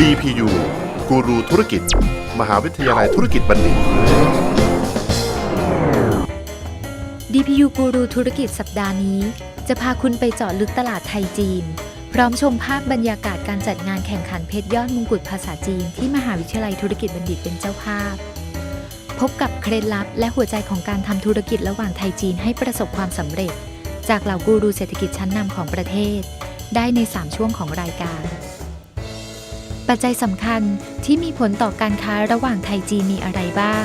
DPU กูรูธุรกิจ มหาวิทยาลัยธุรกิจบัณฑิต DPU กูรูธุรกิจสัปดาห์นี้ จะพาคุณไปเจาะลึกตลาดไทยจีน พร้อมชมภาพบรรยากาศการจัดงานแข่งขันเพชรยอดมงกุฎภาษาจีน ที่มหาวิทยาลัยธุรกิจบัณฑิตเป็นเจ้าภาพ พบกับเคล็ดลับและหัวใจของการทำธุรกิจระหว่างไทยจีนให้ประสบความสำเร็จ จากเหล่ากูรูเศรษฐกิจชั้นนำของประเทศ ได้ใน 3 ช่วงของรายการ ปัจจัยสำคัญที่มีผลต่อการค้าระหว่างไทยจีนมีอะไรบ้าง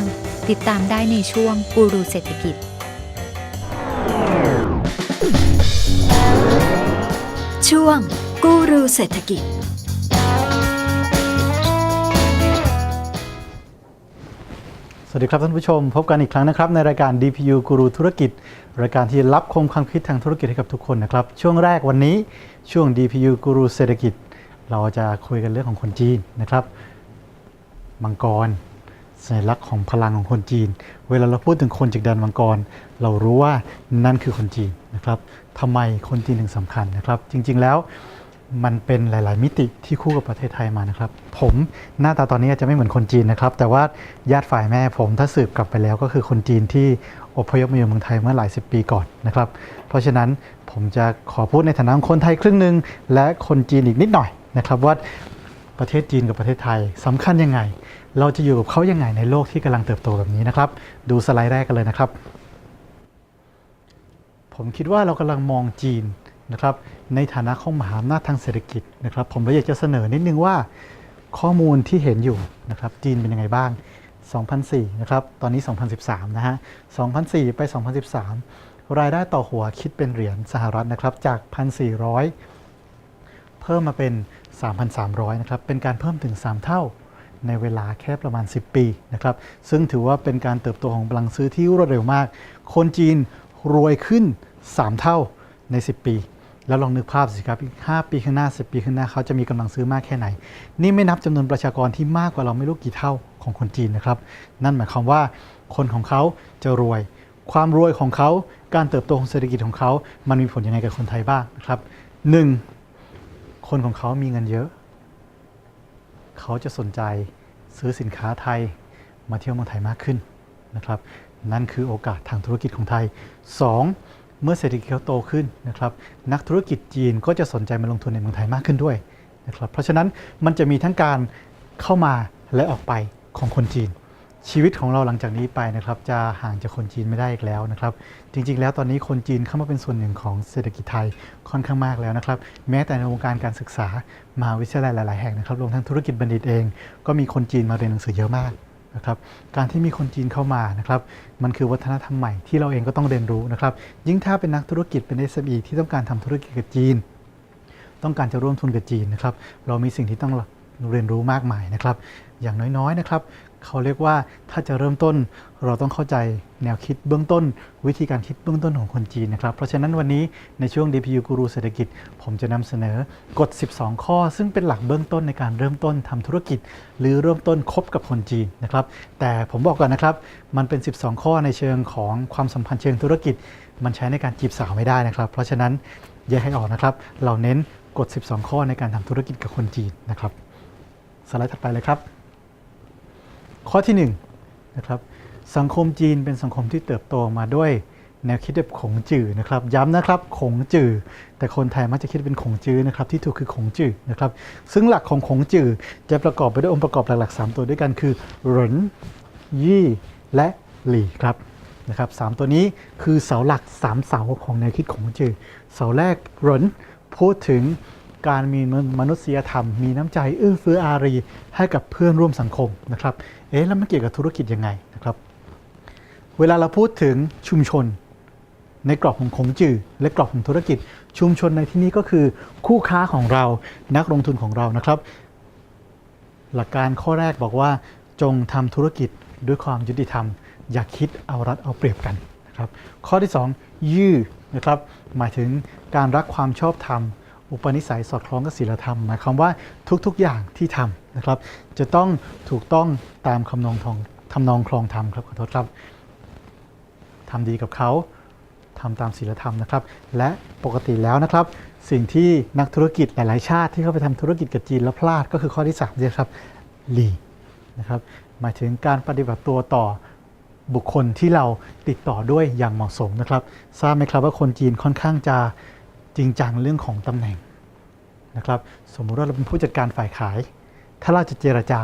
ติดตามได้ในช่วงกูรูเศรษฐกิจ ช่วงกูรูเศรษฐกิจ วัสดีครับท่านผู้ชม พบกันอีกครั้งนะครับในรายการ DPU กูรูธุรกิจ รายการที่รับคมความคิดทางธุรกิจให้กับทุกคนนะครับ ช่วงแรกวันนี้ช่วง DPU กูรูเศรษฐกิจ เราจะคุยกันเรื่องของคนจีนนะครับมังกรสัญลักษณ์ของพลังของคนจีน เวลาเราพูดถึงคนจากแดนมังกร เรารู้ว่านั่นคือคนจีนนะครับทำไมคนจีนถึงสำคัญนะครับ จริง ๆแล้ว มันเป็นหลาย ๆ มิติที่คู่กับประเทศไทยมานะครับ ผมหน้าตาตอนนี้อาจจะไม่เหมือนคนจีนนะครับ แต่ว่าญาติฝ่ายแม่ผมถ้าสืบกลับไปแล้วก็คือคนจีนที่อพยพมาอยู่เมืองไทยเมื่อหลายสิบปีก่อนนะครับ เพราะฉะนั้นผมจะขอพูดในฐานะคนไทยครึ่งหนึ่งและคนจีนอีกนิดหน่อยนะครับว่าประเทศจีนกับประเทศไทยสำคัญยังไง เราจะอยู่กับเขายังไงในโลกที่กำลังเติบโตแบบนี้นะครับ ดูสไลด์แรกกันเลยนะครับ ผมคิดว่าเรากำลังมองจีน นะครับในฐานะของมหาอำนาจทางเศรษฐกิจนะครับผมเลยอยากจะเสนอนิดนึงว่าข้อมูลที่เห็นอยู่นะครับจีนเป็นยังไงบ้าง 2004 นะครับ ตอนนี้ 2013 นะฮะ 2004 ไป 2013 รายได้ต่อหัวคิดเป็นเหรียญสหรัฐนะครับ จาก 1,400 เพิ่มมาเป็น 3,300 นะครับ เป็นการเพิ่มถึง 3 เท่าในเวลาแค่ประมาณ 10 ปีนะครับ ซึ่งถือว่าเป็นการเติบโตของพลังซื้อที่รวดเร็วมาก คนจีนรวยขึ้น 3 เท่าใน 10 ปี แล้วลองนึกภาพสิครับอีก5ปีข้างหน้า 10 ปีข้างหน้าเขาจะมีกำลังซื้อมากแค่ไหน นี่ไม่นับจำนวนประชากรที่มากกว่าเราไม่รู้กี่เท่าของคนจีนนะครับ นั่นหมายความว่าคนของเขาจะรวย ความรวยของเขาการเติบโตของเศรษฐกิจของเขา มันมีผลยังไงกับคนไทยบ้างนะครับหนึ่งคนของเขามีเงินเยอะ เขาจะสนใจซื้อสินค้าไทยมาเที่ยวเมืองไทยมากขึ้นนะครับ นั่นคือโอกาสทางธุรกิจของไทย 2. เมื่อเศรษฐกิจเขาโตขึ้นนะครับนักธุรกิจจีนก็จะสนใจมาลงทุนในเมืองไทยมากขึ้นด้วยนะครับเพราะฉะนั้นมันจะมีทั้งการเข้ามาและออกไปของคนจีน ชีวิตของเราหลังจากนี้ไปนะครับจะห่างจากคนจีนไม่ได้อีกแล้วนะครับ จริงๆ แล้วตอนนี้คนจีนเข้ามาเป็นส่วนหนึ่งของเศรษฐกิจไทยค่อนข้างมากแล้วนะครับ แม้แต่ในวงการการศึกษามหาวิทยาลัยหลาย ๆ แห่งนะครับรวมทั้งธุรกิจบัณฑิตเอง ก็มีคนจีนมาเรียนหนังสือเยอะมาก นะครับการที่มีคนจีนเข้ามานะครับมันคือวัฒนธรรมใหม่ที่เราเองก็ต้องเรียนรู้นะครับยิ่งถ้าเป็นนักธุรกิจเป็น SME ที่ต้องการทำธุรกิจกับจีน ต้องการจะร่วมทุนกับจีนนะครับเรามีสิ่งที่ต้องเรียนรู้มากมายนะครับอย่างน้อยๆนะครับ เขาเรียกว่าถ้าจะเริ่มต้นเราต้องเข้าใจแนวคิดเบื้องต้น วิธีการคิดเบื้องต้นของคนจีนนะครับ เพราะฉะนั้นวันนี้ในช่วง DPU กูรูเศรษฐกิจ ผมจะนำเสนอกฎ 12 ข้อ ซึ่งเป็นหลักเบื้องต้นในการเริ่มต้นทำธุรกิจ หรือเริ่มต้นคบกับคนจีนนะครับ แต่ผมบอกก่อนนะครับ มันเป็น 12 ข้อในเชิงของความสัมพันธ์เชิงธุรกิจ มันใช้ในการจีบสาวไม่ได้นะครับ เพราะฉะนั้นแยกให้ออกนะครับ เราเน้นกฎ 12 ข้อในการทำธุรกิจกับคนจีนนะครับสไลด์ถัดไปเลยครับ ข้อที่1นงนะครับสังคมจีนเป็นสังคมที่เติบโตมาด้วยแนวคิดแบบขงจื่อนะครับ ย้ำนะครับขงจื่อแต่คนไทยมักจะคิดเป็นขงจื้อนะครับที่ถูกคือขงจื่อนะครับ ซึ่งหลักของขงจื่อจะประกอบไปด้วยองค์ประกอบหลักๆ 3 ตัวด้วยกันคือหรนยี่และหลี่ครับนะครับสามตัวนี้คือเสาหลัก 3 เสาของแนวคิดขงจื่อเสาแรกหรนพูดถึง การมีมนุษยธรรม มีน้ำใจเอื้อเฟื้ออารี ให้กับเพื่อนร่วมสังคมนะครับ เอ๊ะแล้วมันเกี่ยวกับธุรกิจยังไงนะครับ เวลาเราพูดถึงชุมชน ในกรอบของคงจื่อและกรอบของธุรกิจ ชุมชนในที่นี้ก็คือคู่ค้าของเรานักลงทุนของเรานะครับ หลักการข้อแรกบอกว่า จงทำธุรกิจด้วยความยุติธรรม อย่าคิดเอารัดเอาเปรียบกันนะครับ ข้อที่ 2 ยื้อนะครับหมายถึงการรักความชอบธรรม อุปนิสัยสอดคล้องกับศีลธรรมหมายความว่าทุกๆอย่างที่ทำนะครับ จะต้องถูกต้องตามคำนองทองทำนองคลองธรรมครับขอโทษครับทำดีกับเขาทำตามศีลธรรมนะครับ และปกติแล้วนะครับ สิ่งที่นักธุรกิจหลาย ๆ ชาติที่เข้าไปทำธุรกิจกับจีนแล้วพลาดก็คือข้อที่3เนี่ยครับหลีนะครับหมายถึงการปฏิบัติตัวต่อบุคคลที่เราติดต่อด้วยอย่างเหมาะสมนะครับ ทราบไหมครับว่าคนจีนค่อนข้างจะ จริงจังเรื่องของตำแหน่งนะครับสมมุติว่าเราเป็นผู้จัดการฝ่ายขาย ถ้าเราจะเจรจา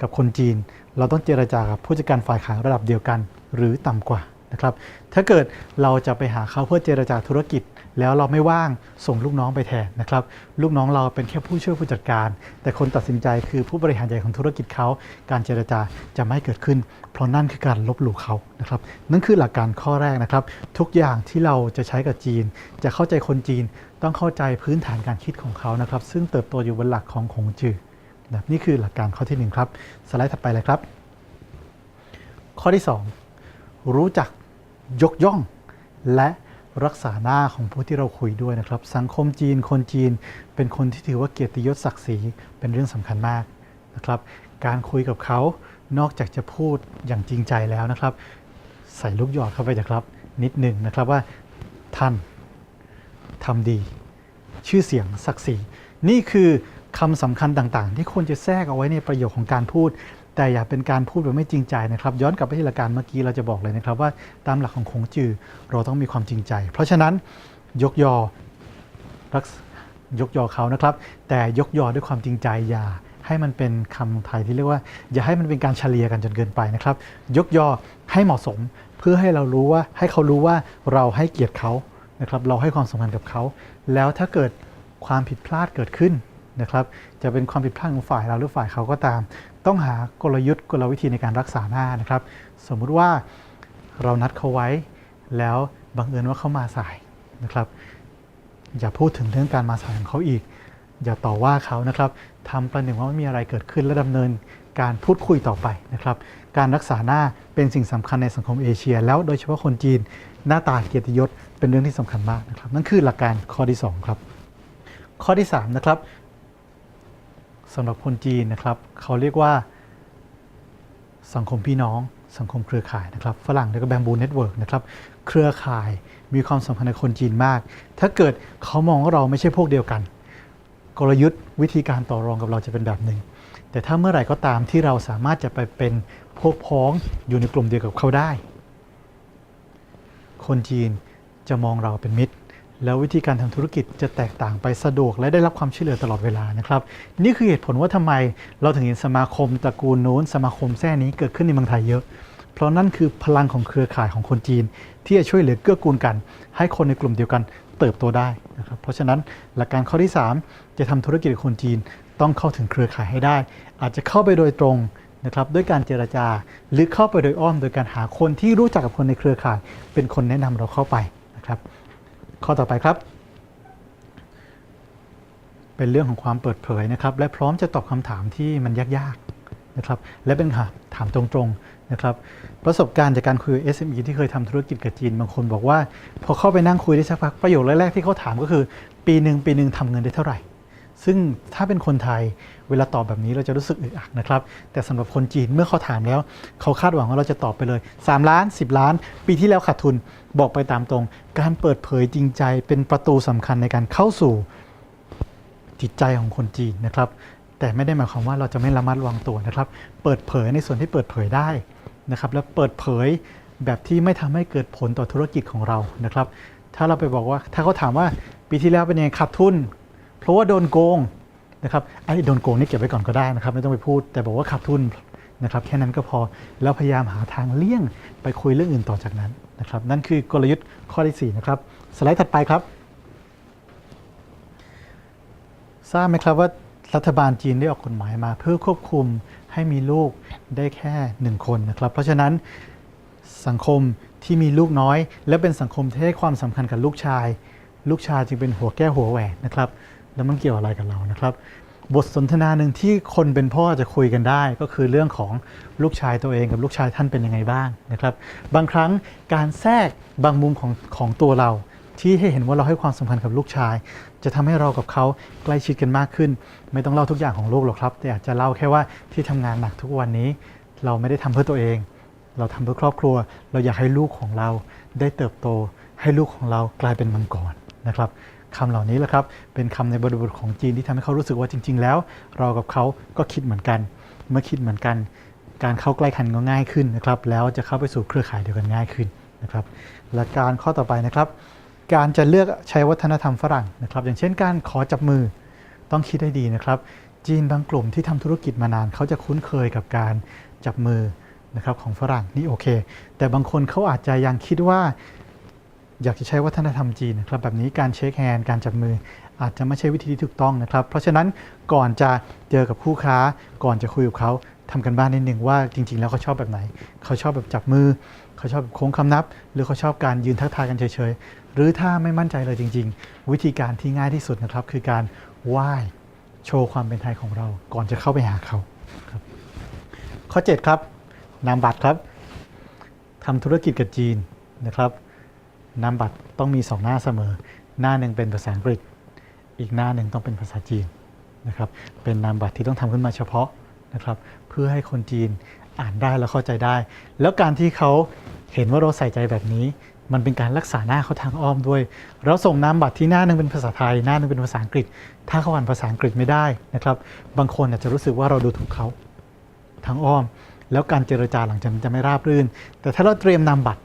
กับคนจีน เราต้องเจรจากับผู้จัดการฝ่ายขายระดับเดียวกัน หรือต่ำกว่านะครับถ้าเกิดเราจะไปหาเขาเพื่อเจรจาธุรกิจ แล้วเราไม่ว่างส่งลูกน้องไปแทนนะครับ ลูกน้องเราเป็นแค่ผู้ช่วยผู้จัดการ แต่คนตัดสินใจคือผู้บริหารใหญ่ของธุรกิจเขา การเจรจาจะไม่เกิดขึ้น เพราะนั่นคือการลบหลู่เขานะครับนั่นคือหลักการข้อแรกนะครับ ทุกอย่างที่เราจะใช้กับจีน จะเข้าใจคนจีนต้องเข้าใจพื้นฐานการคิดของเขานะครับ ซึ่งเติบโตอยู่บนหลักของคงจือนะนี่คือหลักการข้อที่หนึ่งครับ สไลด์ถัดไปเลยครับ ข้อที่สองรู้จักยกย่องและ รักษาหน้าของผู้ที่เราคุยด้วยนะครับ สังคมจีนคนจีน เป็นคนที่ถือว่าเกียรติยศศักดิ์ศรีเป็นเรื่องสำคัญมากนะครับ การคุยกับเขานอกจากจะพูดอย่างจริงใจแล้วนะครับ ใส่ลูกหยอดเข้าไปนะครับ นิดหนึ่งนะครับว่าท่านทำดี ชื่อเสียงศักดิ์ศรีนี่คือคำสำคัญต่างๆ ที่ควรจะแทรกเอาไว้ในประโยคของการพูด แต่อย่าเป็นการพูดแบบไม่จริงใจนะครับ ย้อนกลับไปที่หลักการเมื่อกี้เราจะบอกเลยนะครับว่าตามหลักของคงจือเราต้องมีความจริงใจ เพราะฉะนั้นยกยอรักยกยอเขานะครับ แต่ยกยอด้วยความจริงใจอย่าให้มันเป็นคำไทยที่เรียกว่า อย่าให้มันเป็นการเฉลี่ยกันจนเกินไปนะครับ ยกยอให้เหมาะสมเพื่อให้เรารู้ว่าให้เขารู้ว่าเราให้เกียรติเขานะครับ เราให้ความสำคัญกับเขา แล้วถ้าเกิดความผิดพลาดเกิดขึ้นนะครับ จะเป็นความผิดพลาดของฝ่ายเราหรือฝ่ายเขาก็ตาม ต้องหากลยุทธ์กลวิธีในการรักษาหน้านะครับ สมมุติว่าเรานัดเขาไว้ แล้วบังเอิญว่าเขามาสายนะครับ อย่าพูดถึงเรื่องการมาสายของเขาอีก อย่าต่อว่าเขานะครับทำประหนึ่งว่าไม่มีอะไรเกิดขึ้นและดำเนินการพูดคุยต่อไปนะครับ การรักษาหน้าเป็นสิ่งสำคัญในสังคมเอเชีย แล้วโดยเฉพาะคนจีนหน้าตาเกียรติยศเป็นเรื่องที่สำคัญมากนะครับ นั่นคือหลักการข้อที่สองครับ ข้อที่3นะครับ สำหรับคนจีนนะครับ เขาเรียกว่า สังคมพี่น้อง สังคมเครือข่ายนะครับ ฝรั่งเรียกว่าแบมบูเน็ตเวิร์กนะครับ เครือข่ายมีความสำคัญในคนจีนมาก ถ้าเกิดเขามองว่าเราไม่ใช่พวกเดียวกัน กลยุทธ์วิธีการต่อรองกับเราจะเป็นแบบหนึ่ง แต่ถ้าเมื่อไหร่ก็ตามที่เราสามารถจะไปเป็นพวกพ้องอยู่ในกลุ่มเดียวกับเขาได้ คนจีนจะมองเราเป็นมิตร แล้ววิธีการทำธุรกิจจะแตกต่างไปสะดวกและได้รับความช่วยเหลือตลอดเวลานะครับ นี่คือเหตุผลว่าทำไมเราถึงเห็นสมาคมตระกูลโน้น สมาคมแท่นี้เกิดขึ้นในเมืองไทยเยอะ เพราะนั่นคือพลังของเครือข่ายของคนจีน ที่จะช่วยเหลือเกื้อกูลกัน ให้คนในกลุ่มเดียวกันเติบโตได้นะครับเพราะฉะนั้นหลักการข้อที่ 3 จะทำธุรกิจกับคนจีนต้องเข้าถึงเครือข่ายให้ได้ อาจจะเข้าไปโดยตรงนะครับด้วยการเจรจาหรือเข้าไปโดยอ้อม โดยการหาคนที่รู้จักกับคนในเครือข่าย เป็นคนแนะนำเราเข้าไปนะครับ ข้อต่อไปครับ เป็นเรื่องของความเปิดเผยนะครับ และพร้อมจะตอบคำถามที่มันยากๆนะครับและเป็นคำถามตรงๆนะครับ ประสบการณ์จากการคุย SME ที่เคยทำธุรกิจกับจีนบางคนบอกว่า พอเข้าไปนั่งคุยได้สักพักประโยคแรกๆที่เขาถามก็คือ ปีหนึ่งปีหนึ่งทำเงินได้เท่าไหร่ ซึ่งถ้าเป็นคนไทยเวลาตอบแบบนี้เราจะรู้สึกอึดอัดนะครับ แต่สำหรับคนจีนเมื่อเขาถามแล้ว เขาคาดหวังว่าเราจะตอบไปเลย 3 ล้าน 10 ล้าน ปีที่แล้วขาดทุนบอกไปตามตรง การเปิดเผยจริงใจเป็นประตูสำคัญในการเข้าสู่จิตใจของคนจีนนะครับ แต่ไม่ได้หมายความว่าเราจะไม่ระมัดระวังตัวนะครับ เปิดเผยในส่วนที่เปิดเผยได้นะครับ และเปิดเผยแบบที่ไม่ทำให้เกิดผลต่อธุรกิจของเรานะครับ ถ้าเราไปบอกว่าถ้าเขาถามว่าปีที่แล้วเป็นยังไงขาดทุน ราะว่าโดนโกงนะครับไอ้โดนโกงนี่เก็บไว้ก่อนก็ได้นะครับ ไม่ต้องไปพูด แต่บอกว่าขาดทุนนะครับแค่นั้นก็พอแล้วพยายามหาทางเลี่ยงไปคุยเรื่องอื่นต่อจากนั้นนะครับ นั่นคือกลยุทธ์ข้อที่สี่นะครับสไลด์ถัดไปครับ ทราบไหมครับว่ารัฐบาลจีนได้ออกกฎหมายมาเพื่อควบคุมให้มีลูกได้แค่หนึ่งคนนะครับ เพราะฉะนั้นสังคมที่มีลูกน้อย และเป็นสังคมที่ให้ความสำคัญกับลูกชาย ลูกชายจึงเป็นหัวแก้วหัวแหวนนะครับ แล้วมันเกี่ยวอะไรกับเรานะครับ บทสนทนาหนึ่งที่คนเป็นพ่อจะคุยกันได้ ก็คือเรื่องของลูกชายตัวเองกับลูกชายท่านเป็นยังไงบ้างนะครับ บางครั้งการแทรกบางมุมของของตัวเรา ที่ให้เห็นว่าเราให้ความสำคัญกับลูกชาย จะทำให้เรากับเขาใกล้ชิดกันมากขึ้น ไม่ต้องเล่าทุกอย่างของลูกหรอกครับ แต่อาจจะเล่าแค่ว่าที่ทำงานหนักทุกวันนี้ เราไม่ได้ทำเพื่อตัวเอง เราทำเพื่อครอบครัว เราอยากให้ลูกของเราได้เติบโต ให้ลูกของเรากลายเป็นมังกรนะครับ คำเหล่านี้แหละครับ เป็นคำในบริบทของจีนที่ทำให้เขารู้สึกว่าจริง ๆ แล้ว เรากับเขาก็คิดเหมือนกัน เมื่อคิดเหมือนกัน การเข้าใกล้กันก็ง่ายขึ้นนะครับ แล้วจะเข้าไปสู่เครือข่ายเดียวกันง่ายขึ้นนะครับ และการข้อต่อไปนะครับ การจะเลือกใช้วัฒนธรรมฝรั่งนะครับ อย่างเช่น การขอจับมือต้องคิดให้ดีนะครับ จีนบางกลุ่มที่ทำธุรกิจมานานเขาจะคุ้นเคยกับการจับมือนะครับของฝรั่งนี่โอเค แต่บางคนเขาอาจจะยังคิดว่า อยากจะใช้วัฒนธรรมจีนนะครับแบบนี้การเช็คแฮนด์การจับมือ อาจจะไม่ใช่วิธีที่ถูกต้องนะครับ เพราะฉะนั้นก่อนจะเจอกับคู่ค้า ก่อนจะคุยกับเขาทำกันบ้านนิดหนึ่งว่าจริง ๆ แล้วเขาชอบแบบไหน เขาชอบแบบจับมือ เขาชอบแบบโค้งคำนับ หรือเขาชอบการยืนทักทายกันเฉยๆ หรือถ้าไม่มั่นใจเลยจริง ๆ วิธีการที่ง่ายที่สุดนะครับ คือการไหว้โชว์ความเป็นไทยของเรา ก่อนจะเข้าไปหาเขาครับข้อ 7 ครับนามบัตรครับทำธุรกิจกับจีนนะครับ นามบัตรต้องมี2หน้าเสมอ หน้าหนึ่งเป็นภาษาอังกฤษ อีกหน้าหนึ่งต้องเป็นภาษาจีนนะครับเป็นนามบัตรที่ต้องทำขึ้นมาเฉพาะนะครับเพื่อให้คนจีนอ่านได้และเข้าใจได้ แล้วการที่เขาเห็นว่าเราใส่ใจแบบนี้ มันเป็นการรักษาหน้าเขาทางอ้อมด้วย เราส่งนามบัตรที่หน้าหนึ่งเป็นภาษาไทย หน้าหนึ่งเป็นภาษาอังกฤษ ถ้าเขาอ่านภาษาอังกฤษไม่ได้นะครับ บางคนอาจจะรู้สึกว่าเราดูถูกเขาทางอ้อม แล้วการเจรจาหลังจากนั้นจะไม่ราบรื่น แต่ถ้าเราเตรียมนามบัตร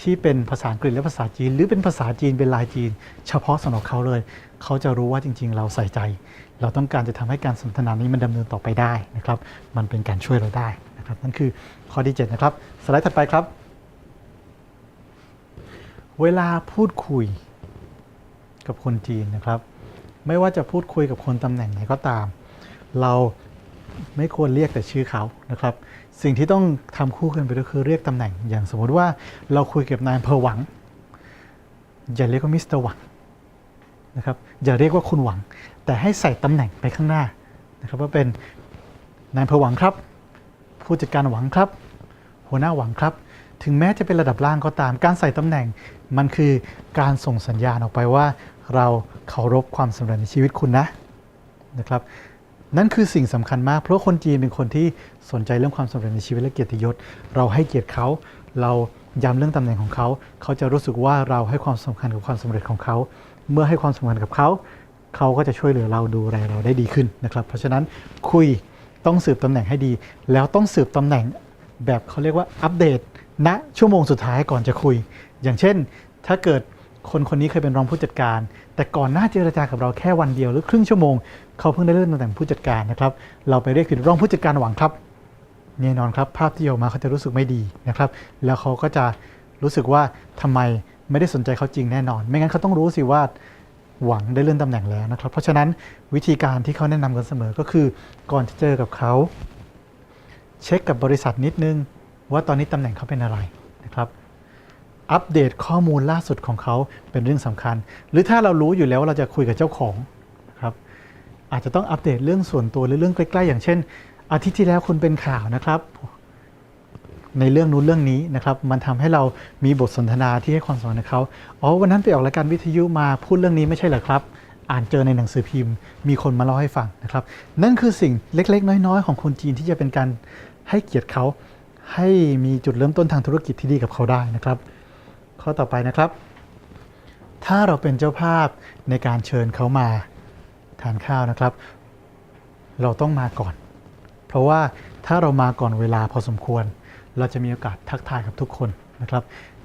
ที่เป็นภาษาอังกฤษและภาษาจีน หรือเป็นภาษาจีนเป็นลายจีน เฉพาะสำหรับเขาเลย เขาจะรู้ว่าจริง ๆ เราใส่ใจ เราต้องการจะทำให้การสนทนานี้มันดำเนินต่อไปได้นะครับมันเป็นการช่วยเราได้นะครับนั่นคือข้อที่7นะครับสไลด์ถัดไปครับ เวลาพูดคุยกับคนจีนนะครับ ไม่ว่าจะพูดคุยกับคนตำแหน่งไหนก็ตาม เราไม่ควรเรียกแต่ชื่อเขานะครับ สิ่งที่ต้องทำคู่กันไปก็คือเรียกตำแหน่ง อย่างสมมติว่าเราคุยกับนายอำเภอหวัง อย่าเรียกว่ามิสเตอร์หวังนะครับอย่าเรียกว่าคุณหวัง แต่ให้ใส่ตำแหน่งไปข้างหน้านะครับว่าเป็นนายอำเภอหวังครับ ผู้จัดการหวังครับ หัวหน้าหวังครับ ถึงแม้จะเป็นระดับล่างก็ตาม การใส่ตำแหน่งมันคือการส่งสัญญาณออกไปว่า เราเคารพความสำเร็จในชีวิตคุณนะนะครับ นั่นคือสิ่งสำคัญมาก เพราะคนจีนเป็นคนที่สนใจเรื่องความสำเร็จในชีวิตและเกียรติยศ เราให้เกียรติเขา เราย้ำเรื่องตำแหน่งของเขา เขาจะรู้สึกว่าเราให้ความสำคัญกับความสำเร็จของเขา เมื่อให้ความสำคัญกับเขา เขาก็จะช่วยเหลือเราดูแลเราได้ดีขึ้นนะครับ เพราะฉะนั้นคุยต้องสืบตำแหน่งให้ดี แล้วต้องสืบตำแหน่งแบบเขาเรียกว่าอัปเดตณชั่วโมงสุดท้ายก่อนจะคุย อย่างเช่น ถ้าเกิด คนคนนี้เคยเป็นรองผู้จัดการ แต่ก่อนหน้าเจรจากับเราแค่วันเดียวหรือครึ่งชั่วโมงเขาเพิ่งได้เลื่อนตำแหน่งผู้จัดการนะครับ เราไปเรียกผิดรองผู้จัดการหวังครับแน่นอนครับภาพที่ออกมาเขาจะรู้สึกไม่ดีนะครับ แล้วเขาก็จะรู้สึกว่าทำไมไม่ได้สนใจเขาจริงแน่นอน ไม่งั้นเขาต้องรู้สิว่าหวังได้เลื่อนตำแหน่งแล้วนะครับ เพราะฉะนั้นวิธีการที่เขาแนะนำกันเสมอก็คือก่อนจะเจอกับเขาเช็คกับบริษัทนิดนึง ว่าตอนนี้ตำแหน่งเขาเป็นอะไรนะครับ อัปเดตข้อมูลล่าสุดของเขาเป็นเรื่องสำคัญ หรือถ้าเรารู้อยู่แล้วว่าเราจะคุยกับเจ้าของครับอาจจะต้องอัปเดตเรื่องส่วนตัวหรือเรื่องใกล้ๆ อย่างเช่น อาทิตย์ที่แล้วคุณเป็นข่าวนะครับ ในเรื่องนู้นเรื่องนี้นะครับ มันทำให้เรามีบทสนทนาที่ให้ความสำคัญกับเขาอ๋อวันนั้นไปออกรายการวิทยุมาพูดเรื่องนี้ไม่ใช่เหรอครับ อ่านเจอในหนังสือพิมพ์ มีคนมาเล่าให้ฟังนะครับ นั่นคือสิ่งเล็กๆ น้อยๆ ของคนจีนที่จะเป็นการให้เกียรติเขาให้มีจุดเริ่มต้นทางธุรกิจที่ดีกับเขาได้นะครับ ข้อต่อไปนะครับ ถ้าเราเป็นเจ้าภาพในการเชิญเขามาทานข้าวนะครับ เราต้องมาก่อน เพราะว่าถ้าเรามาก่อนเวลาพอสมควร เราจะมีโอกาสทักทายกับทุกคนนะครับ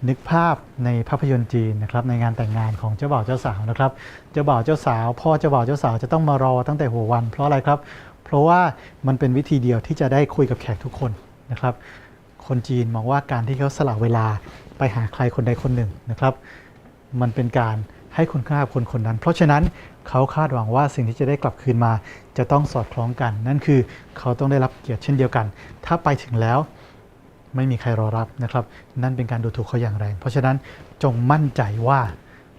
นึกภาพในภาพยนตร์จีนนะครับในงานแต่งงานของเจ้าบ่าวเจ้าสาวนะครับ เจ้าบ่าวเจ้าสาวพ่อเจ้าบ่าวเจ้าสาวจะต้องมารอตั้งแต่หัววัน เพราะอะไรครับ เพราะว่ามันเป็นวิธีเดียวที่จะได้คุยกับแขกทุกคนนะครับ คนจีนมองว่าการที่เขาสละเวลาไปหาใครคนใดคนหนึ่งนะครับ มันเป็นการให้คุณค่าคนคนนั้น เพราะฉะนั้นเขาคาดหวังว่าสิ่งที่จะได้กลับคืนมา จะต้องสอดคล้องกัน นั่นคือเขาต้องได้รับเกียรติเช่นเดียวกัน ถ้าไปถึงแล้วไม่มีใครรอรับนะครับ นั่นเป็นการดูถูกเขาอย่างแรง เพราะฉะนั้นจงมั่นใจว่า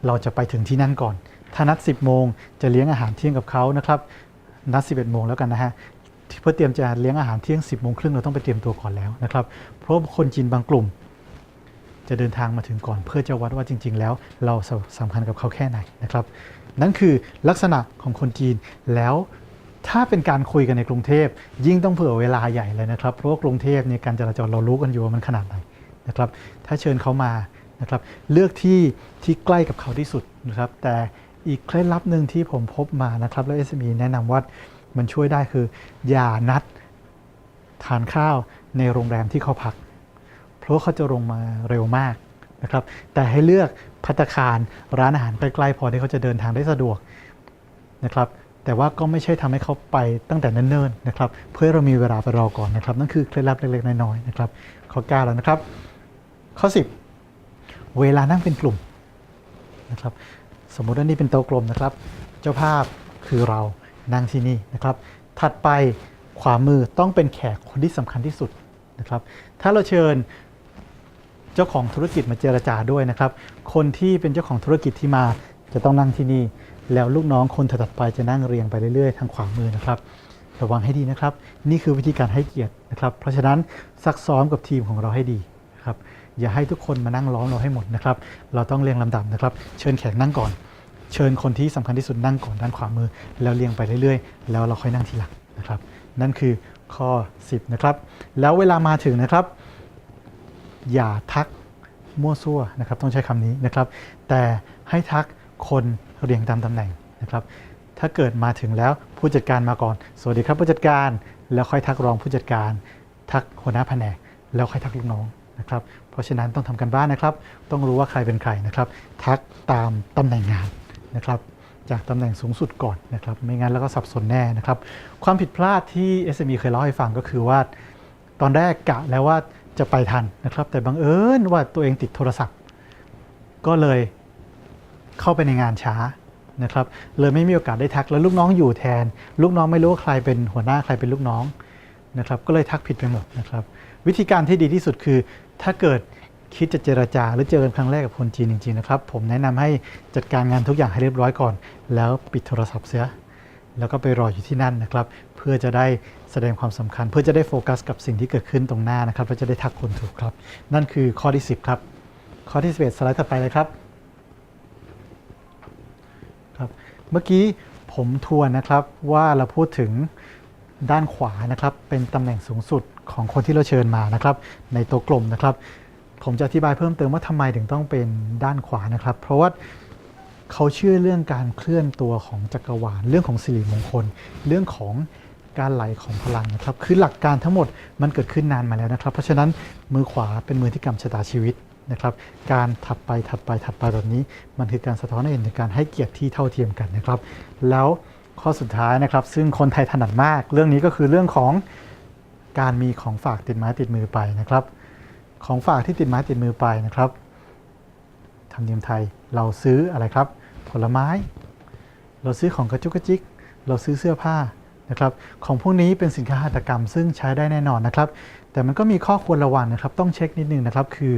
เราจะไปถึงที่นั่นก่อน ถ้านัด 10 โมงจะเลี้ยงอาหารเที่ยงกับเขานะครับ นัด 11 โมงแล้วกันนะฮะเพื่อเตรียมจะเลี้ยงอาหารเที่ยง 10 โมงครึ่งเราต้องไปเตรียมตัวก่อนแล้วนะครับ เพราะคนจีนบางกลุ่ม จะเดินทางมาถึงก่อน เพื่อจะวัดว่าจริง ๆ แล้วเราสำคัญกับเขาแค่ไหนนะครับ นั่นคือลักษณะของคนจีนแล้วถ้าเป็นการคุยกันในกรุงเทพ ยิ่งต้องเผื่อเวลาใหญ่เลยนะครับ เพราะว่ากรุงเทพเนี่ยการจราจรเรารู้กันอยู่ว่ามันขนาดไหนนะครับ ถ้าเชิญเขามานะครับ เลือกที่ที่ใกล้กับเขาที่สุดนะครับ แต่อีกเคล็ดลับหนึ่งที่ผมพบมานะครับ แล้ว SME แนะนำว่ามันช่วยได้คือ อย่านัดทานข้าว ในโรงแรมที่เขาพัก เพราะเขาจะลงมาเร็วมากนะครับ แต่ให้เลือกพัตคารร้านอาหารใกล้ๆพอที่เขาจะเดินทางได้สะดวกนะครับ แต่ว่าก็ไม่ใช่ทำให้เขาไปตั้งแต่เนิ่นๆนะครับ เพื่อเรามีเวลาไปรอก่อนนะครับ นั่นคือเคล็ดลับเล็กๆน้อยๆนะครับ ข้อ9แล้วนะครับ ข้อ 10 เวลานั่งเป็นกลุ่มนะครับ สมมุติว่านี่เป็นโต๊ะกลมนะครับ เจ้าภาพคือเรานั่งที่นี่นะครับ ถัดไปขวามือต้องเป็นแขกคนที่สำคัญที่สุด นะครับ ถ้าเราเชิญเจ้าของธุรกิจมาเจรจาด้วยนะครับ คนที่เป็นเจ้าของธุรกิจที่มาจะต้องนั่งที่นี่ แล้วลูกน้องคนถัดไปจะนั่งเรียงไปเรื่อยๆ ทางขวามือนะครับ ระวังให้ดีนะครับ นี่คือวิธีการให้เกียรตินะครับ เพราะฉะนั้นซักซ้อมกับทีมของเราให้ดีนะครับ อย่าให้ทุกคนมานั่งล้อมเราให้หมดนะครับ เราต้องเรียงลำดับนะครับ เชิญแขกนั่งก่อน เชิญคนที่สำคัญที่สุดนั่งก่อนด้านขวามือ แล้วเรียงไปเรื่อยๆ แล้วเราค่อยนั่งทีหลังนะครับ นั่นคือ ข้อ 10 นะครับ แล้วเวลามาถึงนะครับ อย่าทักมั่วซั่วนะครับ ต้องใช้คำนี้นะครับ แต่ให้ทักคนเรียงตามตำแหน่งนะครับ ถ้าเกิดมาถึงแล้วผู้จัดการมาก่อน สวัสดีครับผู้จัดการ แล้วค่อยทักรองผู้จัดการ ทักหัวหน้าแผนก แล้วค่อยทักลูกน้องนะครับ เพราะฉะนั้นต้องทำกันบ้านนะครับ ต้องรู้ว่าใครเป็นใครนะครับ ทักตามตำแหน่งงานนะครับ จากตำแหน่งสูงสุดก่อนนะครับ ไม่งั้นแล้วก็สับสนแน่นะครับ ความผิดพลาดที่ SME เคยเล่าให้ฟังก็คือว่า ตอนแรกกะแล้วว่าจะไปทันนะครับ แต่บังเอิญว่าตัวเองติดโทรศัพท์ ก็เลยเข้าไปในงานช้านะครับ เลยไม่มีโอกาสได้ทักแล้วลูกน้องอยู่แทน ลูกน้องไม่รู้ว่าใครเป็นหัวหน้าใครเป็นลูกน้องนะครับ ก็เลยทักผิดไปหมดนะครับ วิธีการที่ดีที่สุดคือถ้าเกิด คิดจะเจรจาหรือเจอกันครั้งแรกกับคนจีนจริงๆนะครับ ผมแนะนำให้จัดการงานทุกอย่างให้เรียบร้อยก่อน แล้วปิดโทรศัพท์เสียแล้วก็ไปรออยู่ที่นั่นนะครับ เพื่อจะได้แสดงความสำคัญ เพื่อจะได้โฟกัสกับสิ่งที่เกิดขึ้นตรงหน้านะครับแล้วจะได้ทักคนถูกครับ นั่นคือข้อที่ 10 ครับ ข้อที่ 11 สไลด์ถัดไปเลยครับครับ เมื่อกี้ผมทวนนะครับว่าเราพูดถึงด้านขวานะครับ เป็นตำแหน่งสูงสุดของคนที่เราเชิญมานะครับ ในตัวกลมนะครับ ผมจะอธิบายเพิ่มเติมว่าทำไมถึงต้องเป็นด้านขวานะครับ เพราะว่าเขาเชื่อเรื่องการเคลื่อนตัวของจักรวาลเรื่องของสิริมงคล เรื่องของการไหลของพลังนะครับ คือหลักการทั้งหมดมันเกิดขึ้นนานมาแล้วนะครับ เพราะฉะนั้นมือขวาเป็นมือที่กำชะตาชีวิตนะครับ การถัดไปถัดไปถัดไปแบบนี้ มันคือการสะท้อนให้เห็นถึงการให้เกียรติที่เท่าเทียมกันนะครับ แล้วข้อสุดท้ายนะครับ ซึ่งคนไทยถนัดมาก เรื่องนี้ก็คือเรื่องของการมีของฝากติดไม้ติดมือไปนะครับ ของฝากที่ติดไม้ติดมือไปนะครับธรรมเนียมไทยเราซื้ออะไรครับ ผลไม้ เราซื้อของกระจุกกระจิก เราซื้อเสื้อผ้านะครับของพวกนี้เป็นสินค้าหัตถกรรม ซึ่งใช้ได้แน่นอนนะครับ แต่มันก็มีข้อควรระวังนะครับ ต้องเช็คนิดนึงนะครับ คือ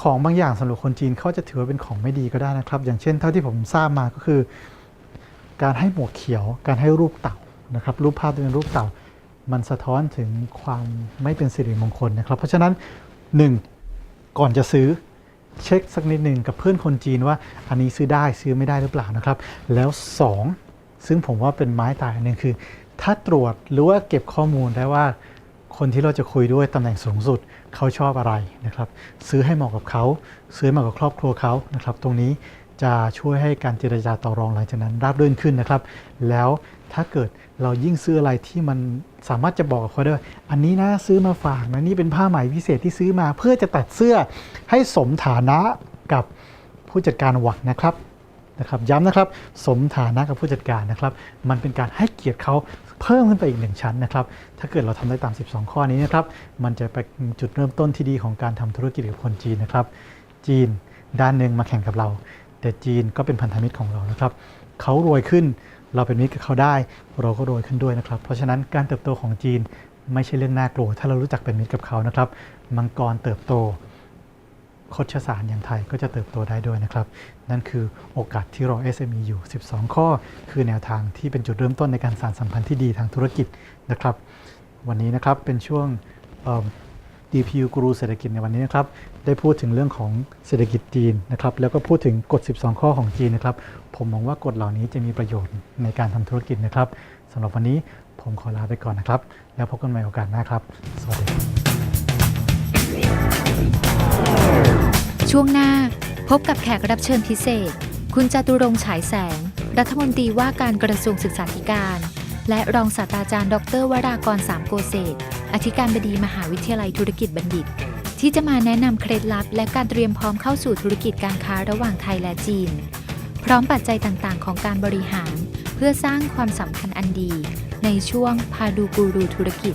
ของบางอย่างสำหรับคนจีนเขาจะถือว่าเป็นของไม่ดีก็ได้นะครับ อย่างเช่น เท่าที่ผมทราบมาก็คือ การให้หมวกเขียว การให้รูปเต่านะครับ รูปภาพที่เป็นรูปเต่า มันสะท้อนถึงความไม่เป็นสิริมงคลนะครับ เพราะฉะนั้น หนึ่งก่อนจะซื้อเช็คสักนิดหนึ่งกับเพื่อนคนจีนว่า อันนี้ซื้อได้ซื้อไม่ได้หรือเปล่านะครับ แล้ว 2 ซึ่งผมว่าเป็นไม้ตายอันหนึงคือ ถ้าตรวจหรือว่าเก็บข้อมูลได้ว่าคนที่เราจะคุยด้วยตำแหน่งสูงสุดเขาชอบอะไรนะครับ ซื้อให้เหมาะกับเขา ซื้อเหมาะกับครอบครัวเขานะครับ ตรงนี้จะช่วยให้การเจรจาต่อรองหลังจากนั้นราบรื่นขึ้นนะครับ แล้วถ้าเกิดเรายิ่งซื้ออะไรที่มัน สามารถจะบอกกับเขาได้ว่าอันนี้นะซื้อมาฝากนะนี่เป็นผ้าไหมพิเศษที่ซื้อมา เพื่อจะตัดเสื้อให้สมฐานะกับผู้จัดการหวังนะครับนะครับย้ำนะครับ สมฐานะกับผู้จัดการนะครับ มันเป็นการให้เกียรติเขาเพิ่มขึ้นไปอีกหนึ่งชั้นนะครับ ถ้าเกิดเราทำได้ตาม 12 ข้อนี้นะครับ มันจะเป็นจุดเริ่มต้นที่ดีของการทำธุรกิจกับคนจีนนะครับ จีนด้านหนึ่งมาแข่งกับเรา แต่จีนก็เป็นพันธมิตรของเรานะครับเขารวยขึ้น เราเป็นมิตรกับเขาได้ เราก็รวยขึ้นด้วยนะครับ เพราะฉะนั้นการเติบโตของจีนไม่ใช่เรื่องน่ากลัว ถ้าเรารู้จักเป็นมิตรกับเขานะครับ มังกรเติบโตโคชสารอย่างไทยก็จะเติบโตได้ด้วยนะครับ นั่นคือโอกาสที่รอ SME อยู่ 12 ข้อ คือแนวทางที่เป็นจุดเริ่มต้นในการสานสัมพันธ์ที่ดีทางธุรกิจนะครับ วันนี้นะครับเป็นช่วง DPU กูรูเศรษฐกิจในวันนี้นะครับ ได้พูดถึงเรื่องของเศรษฐกิจจีนนะครับแล้วก็พูดถึงกฎ 12 ข้อของจีนนะครับ ผมมองว่ากฎเหล่านี้จะมีประโยชน์ในการทำธุรกิจนะครับสำหรับวันนี้ผมขอลาไปก่อนนะครับ แล้วพบกันใหม่โอกาสหน้าครับ สวัสดี ช่วงหน้าพบกับแขกรับเชิญพิเศษ คุณจตุรงค์ฉายแสง รัฐมนตรีว่าการกระทรวงศึกษาธิการ และรองศาสตราจารย์ ดร วรากรสามโกเศษอธิการบดีมหาวิทยาลัยธุรกิจบัณฑิต ที่จะมาแนะนำเคล็ดลับ และการเตรียมพร้อมเข้าสู่ธุรกิจการค้าระหว่างไทยและจีน พร้อมปัจจัยต่างๆ ของการบริหาร เพื่อสร้างความสัมพันธ์อันดี ในช่วงพาดูกูรูธุรกิจ